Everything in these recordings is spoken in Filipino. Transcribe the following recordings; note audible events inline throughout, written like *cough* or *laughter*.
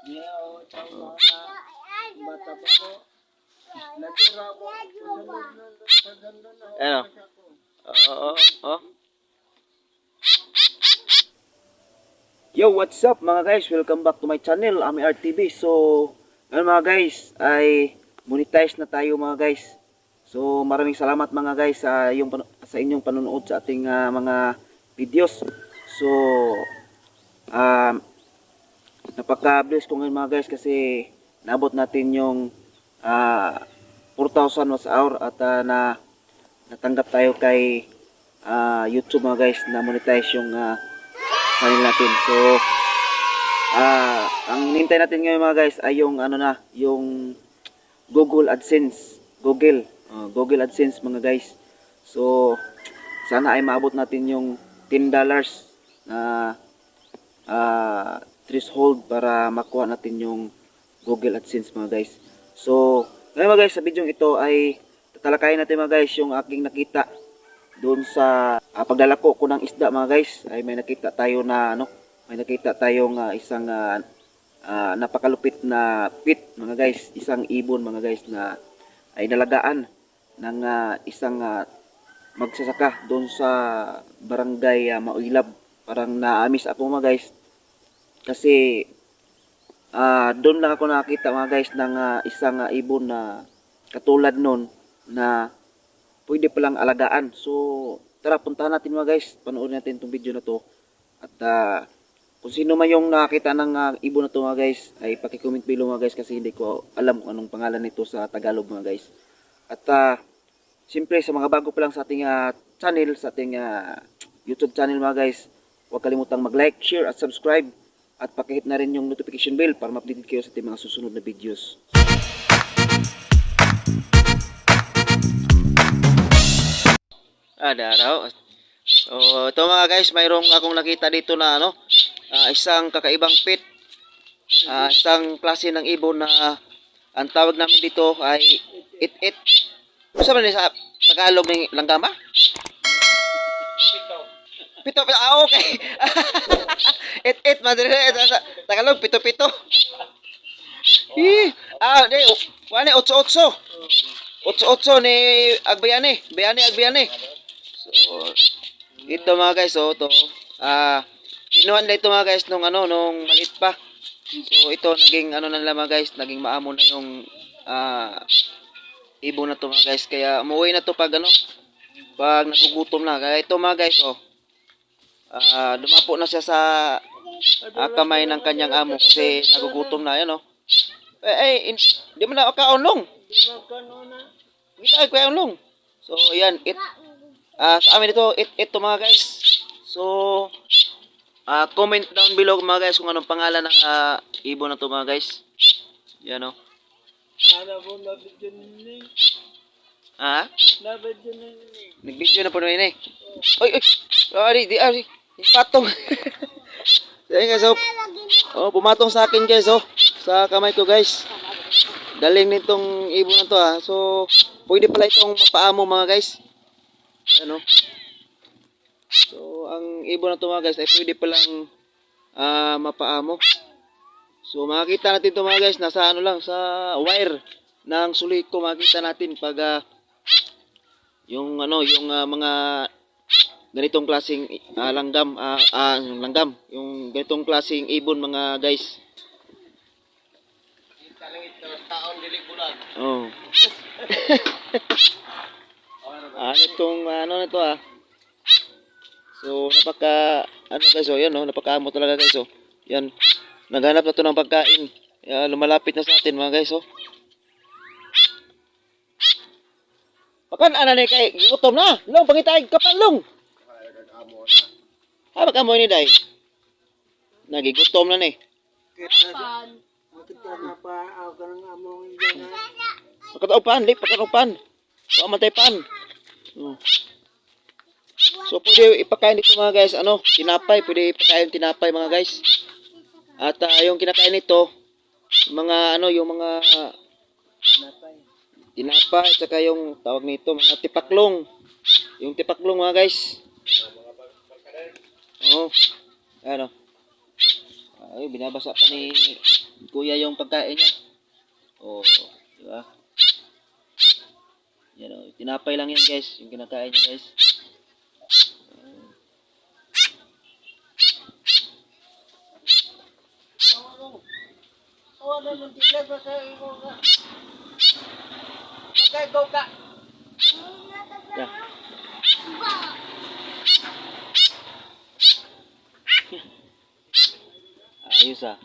Bata pa. Natira na. Ano? Oo, oh. Yo, what's up mga guys? Welcome back to my channel, Ami Art TV. So, ano mga guys, ay monetize na tayo mga guys. So, maraming salamat mga guys sa yung sa inyong panonood sa ating ah, mga videos. So, um, napaka-bless ko ngayon mga guys kasi naabot natin yung ah, 4,000 watts hour at ah, na natanggap tayo kay ah, YouTube mga guys na monetize yung ah, channel natin. So, ah ang hinintay natin ngayon mga guys ay yung ano na, yung Google AdSense. Google. ah, Google AdSense mga guys. So, sana ay maabot natin yung $10 na ah, threshold para makuha natin yung Google AdSense mga guys. So, ngayon mga guys, sa video ito ay tatalakayin natin mga guys yung aking nakita doon sa uh, paglalako ko ng isda mga guys. Ay may nakita tayo na ano may nakita tayong ah, isang ah, ah, napakalupit na pit mga guys. Isang ibon mga guys na ay nalagaan ng ah, isang ah, magsasaka doon sa barangay uh, Mauilab. Parang naamis ako mga guys kasi ah doon lang ako nakita mga guys ng ah, isang ah, ibon na katulad nun na pwede palang alagaan. So, tara, puntahan natin mga guys. Panoorin natin itong video na to. At ah, kung sino man yung nakakita ng ah, ibon na to mga guys, ay pakicomment below mga guys kasi hindi ko alam kung anong pangalan nito sa Tagalog mga guys. At ah, siyempre sa mga bago pa lang sa ating ah, channel, sa ating ah, YouTube channel mga guys, huwag kalimutang mag-like, share at subscribe. At pakihit na rin yung notification bell para ma-update kayo sa ating mga susunod na videos. Ada raw. So, ito mga guys, mayroong akong nakita dito na ano, ah, isang kakaibang pit. Ah, isang klase ng ibon na ang tawag namin dito ay it-it. Ano sa ni sa Tagalog ng langgama? Pito, pito. Ah, okay. *laughs* it-it, madre. Sa Tagalog, pito-pito. Eh, ah, di, wala, otso-otso. Otso-otso ni Agbayane. Bayane, Agbayane. So, ito mga guys, oh, to. Ah, kinuha nila ito mga guys nung ano, nung maliit pa. So, ito naging ano na nila mga guys, naging maamo na yung ah ibon na to mga guys. Kaya umuwi na to pag ano, pag nagugutom na. Kaya ito mga guys, oh. Ah, dumapo na siya sa ah, kamay ng kanyang amo kasi nagugutom na, yan oh. Eh, eh, in- di mo na na. Kita ay kaunlong. So, yan, it, Ah, sa amin ito, it, ito mga guys. So, ah comment down below mga guys kung anong pangalan ng ah, ibon na to mga guys. Yan o. Sana po nabidyo nini. Ha? Nabidyo nini. Nag-video na po na yun eh. Oy, oy. Ari, di, ari. Yung patong. *laughs* Yan guys, oh. Oh, pumatong sa akin guys, oh. Sa kamay ko guys. Galing nitong ibon na to ah. So, pwede pala itong mapaamo mga guys. Ano? So, ang ibon na to mga guys ay pwede palang ah, mapaamo. So, makikita natin to mga guys nasa ano lang sa wire ng suliko makikita natin pag ah, yung ano, yung ah, mga ganitong klaseng ah, langgam, ah, yung langgam, yung ganitong klaseng ibon mga guys. Taon dilig bulan. Oh. *laughs* ah, itong ano nito ah. So, napaka ano guys, oh, yan oh, napakaamo talaga guys, oh. Yan. Naghanap na to ng pagkain. Kaya lumalapit na sa atin mga guys, oh. Pakan ana ni kay gutom na. Long pangitay kapan long. Ha pagkamoy ni dai. Nagigutom na ni. Kita kita na pa ako ng among yan. Pagkataupan, li, pagkataupan. So, amatay pan. Oh. So, pwede ipakain dito mga guys, ano, tinapay, pwede ipakain tinapay mga guys. At ah, yung kinakain nito, mga ano, yung mga tinapay, at saka yung tawag nito, mga tipaklong. Yung tipaklong mga guys. Oo. Ano. Ay, binabasa pa ni kuya yung pagkain niya. Oh, di ba? Yan oh, tinapay lang yan guys, yung kinakain niya guys. Oh, ano nung ba sa imo nga? Okay, go ka. Yeah. Ayos ah.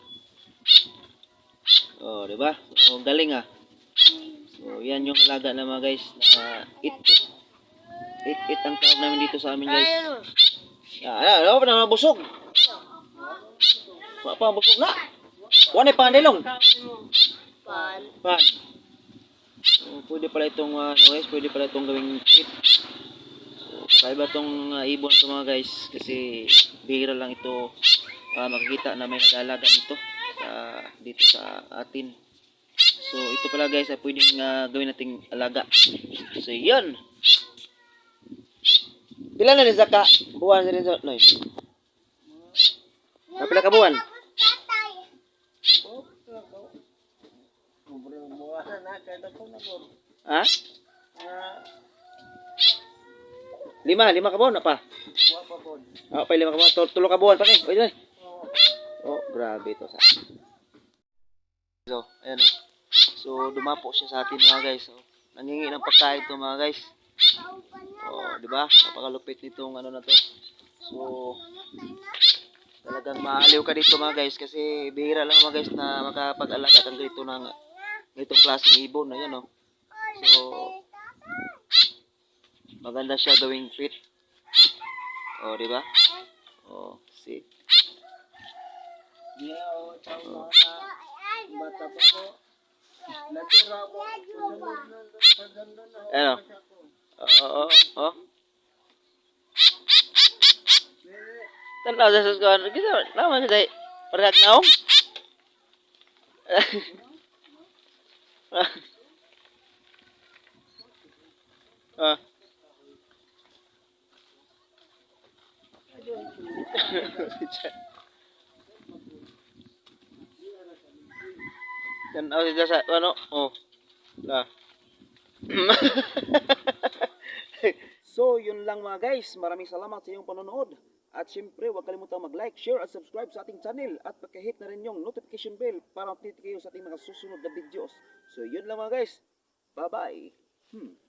Oh, di ba? So, galing ah. So, yan yung alaga na mga guys na it-it. It-it ang tawag namin dito sa amin guys. Ah, ah, ano pa na busog? Wala pa busog na. Wala pa nilong. Pan. Pan. So, pwede pala itong uh, ano guys, pwede pala itong gawing tip. So, kakaiba itong uh, ibon to mga guys kasi bihira lang ito uh, makikita na may nag-aalaga nito sa dito sa atin. So, ito pala guys ay pwedeng uh, gawin nating alaga. So, yun. Pila na rin ka buwan sa rin no? Pila ka buwan? Sobre mo na kada ko na ko. Ha? Lima, lima ka buwan na pa. wa pa lima ka buwan. Tul- Tulo ka buwan pa ni. Pwede na. Oh, Oh, grabe ito sa So, ayan o. So, dumapo siya sa atin mga guys. So, nangingi ng pagkain to mga guys. Oh, di ba? Napakalupit nitong ano na to. So, talagang maaliw ka dito mga guys kasi bihira lang mga guys na makapag-alaga kang ganito ng ganitong klaseng ibon na yan oh. So, maganda siya gawing fit. Oh, di ba? Oh, see. di ako sa mga bata pa ko. Natira ko sunod na sa ganda na. Ano? Oo, oo, oo. Tanaw sa suskon. Kita naman sa parag naong. *laughs* *laughs* Ah. Tanaw sila sa ano? Oh. La. *laughs* so, yun lang mga guys. Maraming salamat sa iyong panonood. At syempre, huwag kalimutang mag-like, share, at subscribe sa ating channel. At pakihit na rin yung notification bell para update kayo sa ating mga susunod na videos. So, yun lang mga guys. Bye-bye. Hmm.